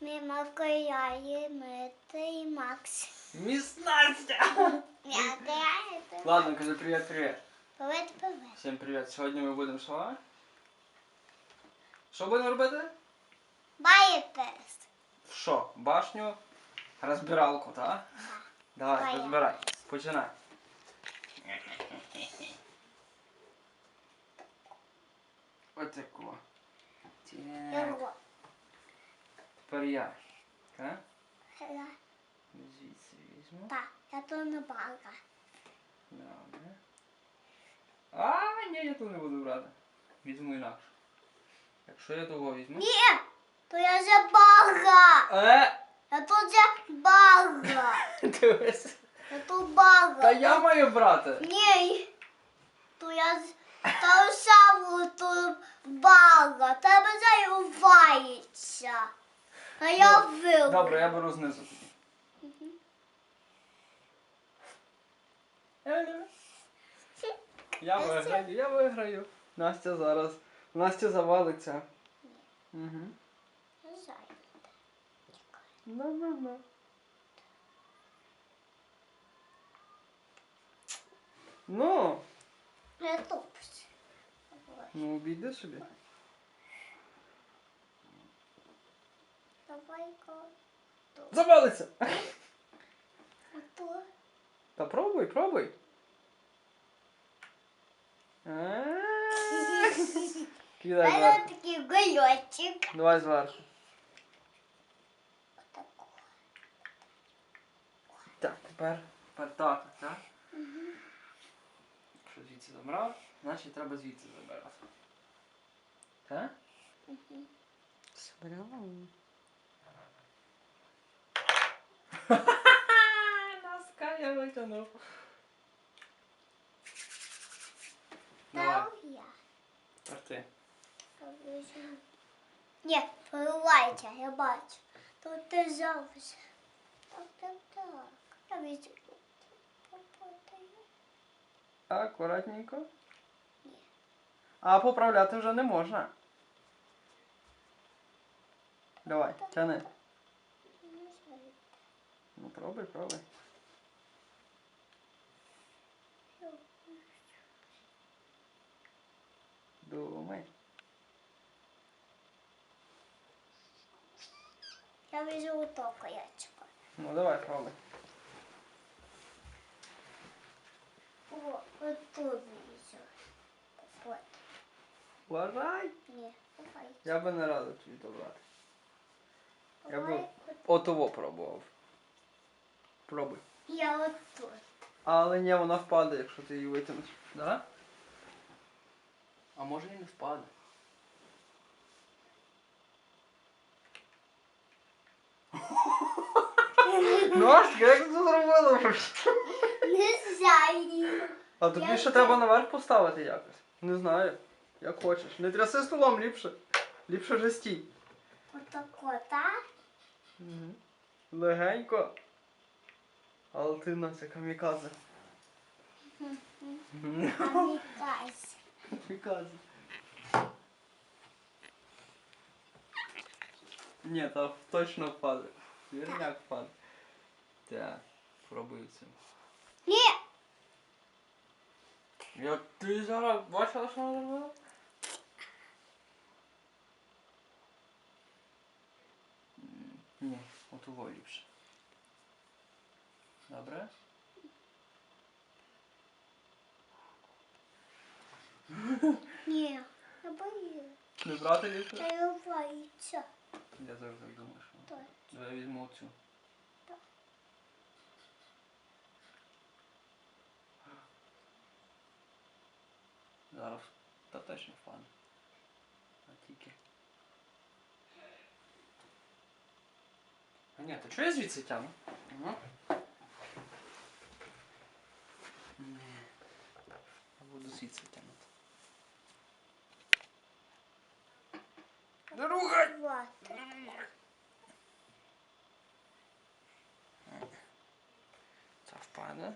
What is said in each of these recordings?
Ми Макаяє, Мета і Макс. Міс Настя! Ладно, кажи привіт, привіт. Привет, привет. Всім привіт. Сьогодні ми будемо що? Що будемо робити? Баєтест. В що? Башню? Розбиралку, так? Давай, Давай. розбирай. Починай. Отако. Так. Його. Тепер я. Так? Хела. Звідси візьму. Так, я то не бага. Добре. А, ні, я тут не буду брати. Візьму інакше. Якщо я того візьму. Ні, то я же бага. Е! Я тут же бага. Дивись. Я тут бага. Та я маю брати. Ні. То я то саму тут бага. Тебе заливається. А я вил. Добре, я беру знизу тоді. Я виграю, я виграю. Настя зараз. Настя завалиться. Угу. На-на-на. Ну, Я тут. ну обійди собі. Давай-ка. Завалиться! Та пробуй, пробуй. Кидай зверху. такий гольочок. Давай зверху. Отако. Так, тепер, тепер так, так? Якщо звідси забрав, значить треба звідси забирати. Так? Забрав. Носка я витягнув. Давай, я. тепер ти. Візьму. Ні, поливайте, я бачу. Тут ти завжди. Так, так, так. Я візьму. Акуратненько. А поправляти вже не можна. Давай, тяни. Ну пробуй, пробуй. Думай. Я візьму то колечко. Ну давай, пробуй. О, от тут візьму. От. Вважай. Ні, давай. Я би не радив тобі добрати. Я би отово пробував. Пробуй. Я от тут. Але ні, вона впаде, якщо ти її витягнеш. Да? А може і не впаде. Настя, як ти це зробила? Не знаю. А тобі ще треба наверх поставити якось. Не знаю. Як хочеш. Не тряси столом ліпше. Ліпше вже стій. Отако, так? Легенько. Але ти Настя каміказе. Камікась. Каміказе. Ні, та точно впаде. Вірняк впаде. Так, пробую цим. Ні. Я ти зараз бачила, що вона зробила? М, Ні, от уво. Добре? Ні. Я боюсь. Не брати? Та я боюся. Я завжди думаю, що. Так. Давай я візьму цю. Так. Зараз та точно впаде. А тільки. А ні, то чого я звідси тягну? Я буду звідси тягнути. Дорогай! Вот. Це впаде.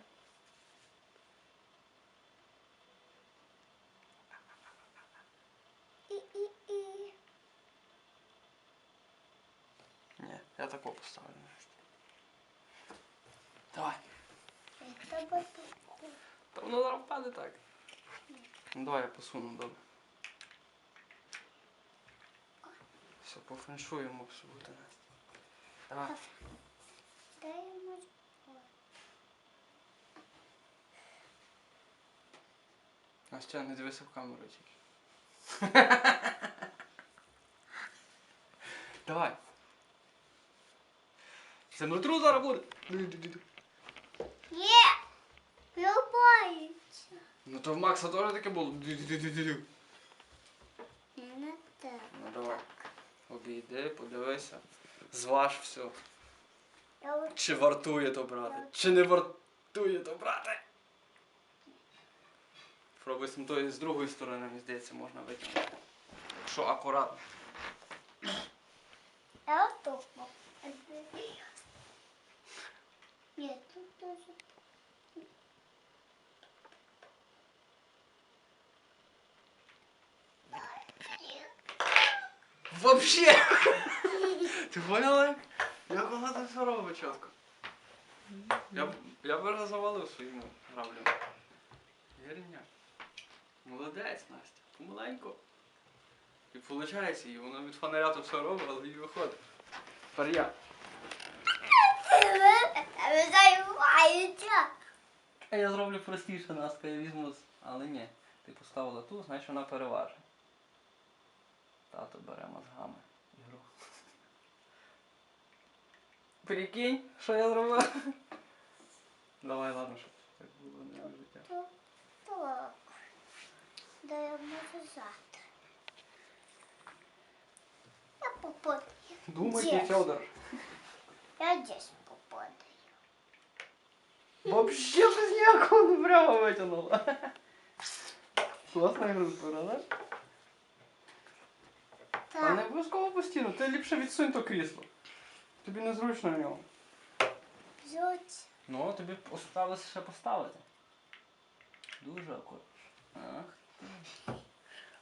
І. Я тако поставлю. Давай. Та воно зараз впаде так. Давай я посуну, добре. Все, по феншуємо все буде. Давай. Дай ему. Настя, не дивися в камеру тільки. Давай. Землетрус зараз буде. Ду-ду-ду-ду. Е! Любається. Ну то в Макса теж таке було. Не так. Ну давай. Обійди, подивися. Зваж все. Чи вартує то брати? Чи не вартує то брати? Пробуй з тої з другої сторони, мені здається, можна витягнути. Якщо акуратно. Я от тут. Ні, тут тоже. Вообще! Ти поняла? Як вона це все робить чітко? Я, б- я б завалив своїми граблями. Вірня. Молодець, Настя. Помаленьку. І виходить, і воно від фонаря то все робить, але і виходить. Тепер я. Ви. А я зроблю простіше, Настя, я візьму. з- Але ні. Ти поставила ту, значить вона переважить. Тато бере мозгами ігру. Прикинь, що я зробив? Давай, ладно, щоб так було не життя. Так. Дай я можу завтра. Я попадаю. Думайте? Федор. Я здесь попадаю. Вообще без ніякого не прямо витягнула. Класна ігрушка, да? Та не Так. обов'язково постійно, ти ліпше відсунь то крісло. Тобі незручно в ньому. Взять. Ну, тобі осталося ще поставити. Дуже акуратно. Ах ти.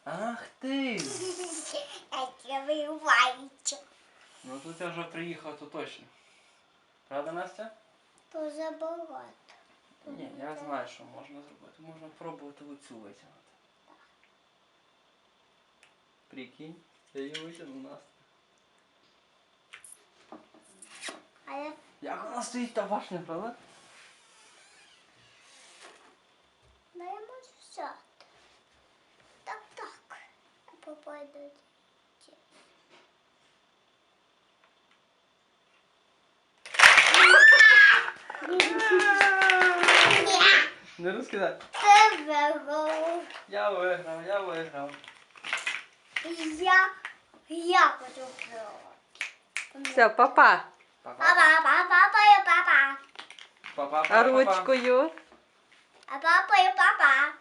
Ах ти! Это вырываете. Ну тут я вже приїхав, то точно. Правда, Настя? То забывать. Ні, я знаю, що можна зробити. Можна пробувати оцю витягнути. Прикинь, я її витягнув Настя. А я Як вона стоїть та башня, правда? Да я можу взяти. Так, так. Я попаду. Не розкидай. Тебе гол. Я виграв, я виграв. Я, я хочу пробувати. Все, папа. Папа. Папа, папа, папа, папа. Папа, А ручкою. А папа, папа.